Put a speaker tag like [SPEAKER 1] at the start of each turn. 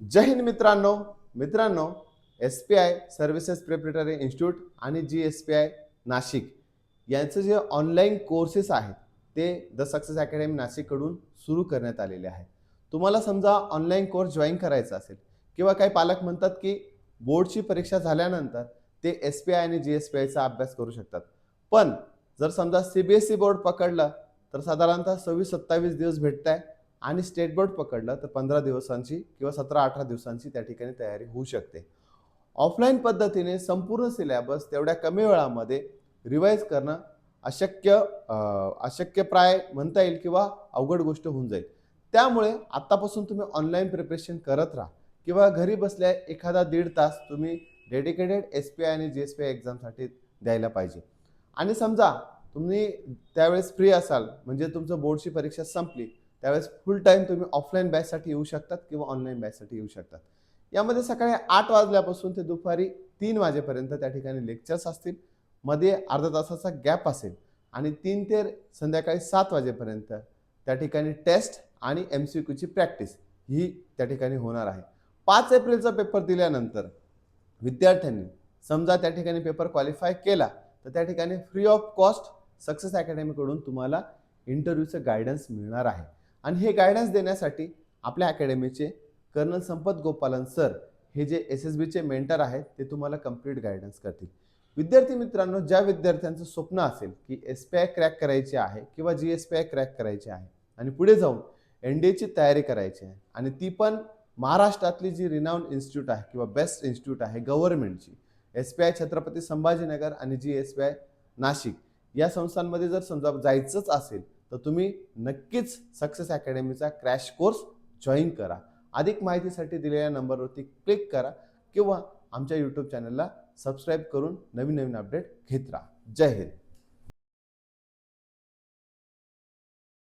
[SPEAKER 1] जय हिंद मित्रांनो. मित्रांनो S P I services preparatory institute आणि G S P I Nashik यांचं जे ऑनलाईन कोर्सेस आहेत ते द सक्सेस अकॅडमी नाशिककडून सुरू करण्यात आलेले आहेत. तुम्हाला समजा ऑनलाईन कोर्स जॉईन करायचा असेल किंवा काही पालक म्हणतात की बोर्डची परीक्षा झाल्यानंतर ते एस पी आय आणि जी एस पी आयचा अभ्यास करू शकतात. पण जर समजा C B S E board पकडलं तर साधारणतः सव्वीस सत्तावीस दिवस भेटत आहे आणि स्टेट बोर्ड पकडलं तर पंधरा दिवसांची किंवा सतरा अठरा दिवसांची त्या ठिकाणी तयारी होऊ शकते. ऑफलाईन पद्धतीने संपूर्ण सिलेबस तेवढ्या कमी वेळामध्ये रिवाईज करणं अशक्य अशक्यप्राय म्हणता येईल किंवा अवघड गोष्ट होऊन जाईल. त्यामुळे आत्तापासून तुम्ही ऑनलाईन प्रिपरेशन करत राहा किंवा घरी बसल्या एखादा दीड तास तुम्ही डेडिकेटेड एस पी आय आणि जी एस पी आय एक्झामसाठी द्यायला पाहिजे. आणि समजा तुम्ही त्यावेळेस फ्री असाल म्हणजे तुमचं बोर्डची परीक्षा संपली त्यावेळेस फुल टाईम तुम्ही ऑफलाईन बॅचसाठी येऊ शकतात किंवा ऑनलाईन बॅचसाठी येऊ शकतात. यामध्ये सकाळी आठ वाजल्यापासून ते दुपारी तीन वाजेपर्यंत त्या ठिकाणी लेक्चर्स असतील. मध्ये अर्धा तासाचा गॅप असेल आणि तीन ते संध्याकाळी सात वाजेपर्यंत त्या ठिकाणी टेस्ट आणि एम सी क्यूची प्रॅक्टिस ही त्या ठिकाणी होणार आहे. पाच एप्रिलचा पेपर दिल्यानंतर विद्यार्थ्यांनी समजा त्या ठिकाणी पेपर क्वालिफाय केला तर त्या ठिकाणी फ्री ऑफ कॉस्ट सक्सेस अकॅडमीकडून तुम्हाला इंटरव्ह्यूचं गायडन्स मिळणार आहे. आणि हे गायडन्स देण्यासाठी आपल्या अकॅडमीचे कर्नल संपत गोपालन सर हे जे एस एस बीचे मेंटर आहेत ते तुम्हाला कंप्लीट गायडन्स करतील. विद्यार्थी मित्रांनो ज्या विद्यार्थ्यांचं स्वप्न असेल की एस पी आय क्रॅक करायची आहे किंवा G S P I crack करायची आहे आणि पुढे जाऊन एन डी एची तयारी करायची आहे आणि ती पण महाराष्ट्रातली जी रिनाऊंड इन्स्टिट्यूट आहे किंवा बेस्ट इन्स्टिट्यूट आहे गव्हर्नमेंटची S P I Chhatrapati Sambhajinagar आणि G S P I Nashik या संस्थांमध्ये जर समजा जायचंच असेल तर तुम्ही नक्कीच सक्सेस अकॅडमीचा क्रॅश कोर्स जॉईन करा. अधिक माहितीसाठी दिलेल्या नंबरवरती क्लिक करा किंवा आमच्या यूट्यूब चॅनलला सबस्क्राईब करून नवीन नवीन अपडेट घेत राहा. जय हिंद.